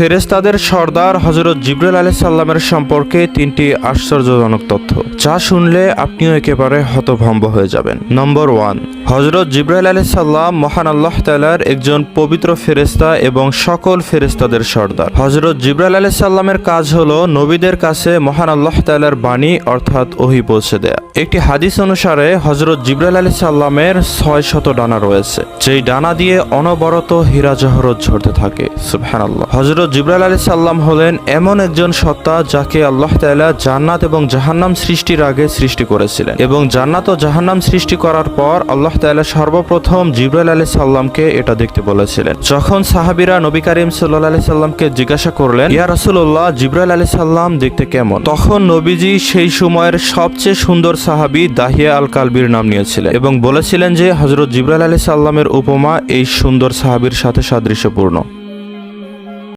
ফেরেস্তাদের সর্দার হজরত জিবরুল আলি সাল্লামের সম্পর্কে তিনটি আশ্চর্যজনক তথ্য। যা শুনলে আপনিও একেবারে হতভম্ব হয়ে যাবেন। নম্বর ওয়ান হজরত জিব্রাইল আলি সাল্লাম মহান আল্লাহ তালার একজন পবিত্র ফেরেস্তা এবং সকল ফেরেস্তাদের সর্দার। হজরত জিব্রাইল আলি সাল্লামের কাজ হলো নবীদের কাছে মহান আল্লাহ তালার বাণী অর্থাৎ ওহি পৌঁছে দেয়া। একটি হাদিস অনুসারে হজরত জিব্রাইল আলি সাল্লামের ছয় শত ডানা রয়েছে, যেই ডানা দিয়ে অনবরত হীরা জহরত ঝরতে থাকে। সুবহানাল্লাহ। হজরত জিব্রাইল আলী সাল্লাম হলেন এমন একজন সত্তা যাকে আল্লাহ তাআলা জান্নাত এবং জাহান্নাম সৃষ্টির আগে সৃষ্টি করেছিলেন এবং জান্নাত ও জাহান্নাম সৃষ্টি করার পর আল্লাহ তাআলা সর্বপ্রথম জিব্রাইল আলি সাল্লামকে এটা দেখতে বলেছিলেন। যখন সাহাবিরা নবী করিম সাল্লাহ আলি সাল্লামকে জিজ্ঞাসা করলেন, ইয়া রাসুল্লাহ জিবরাল আলি সাল্লাম দেখতে কেমন? তখন নবীজি সেই সময়ের সবচেয়ে সুন্দর সাহাবি দাহিয়া আল কালবির নাম নিয়েছিলেন এবং বলেছিলেন যে হজরত জিব্রাইল আলি সাল্লামের উপমা এই সুন্দর সাহাবির সাথে সাদৃশ্যপূর্ণ।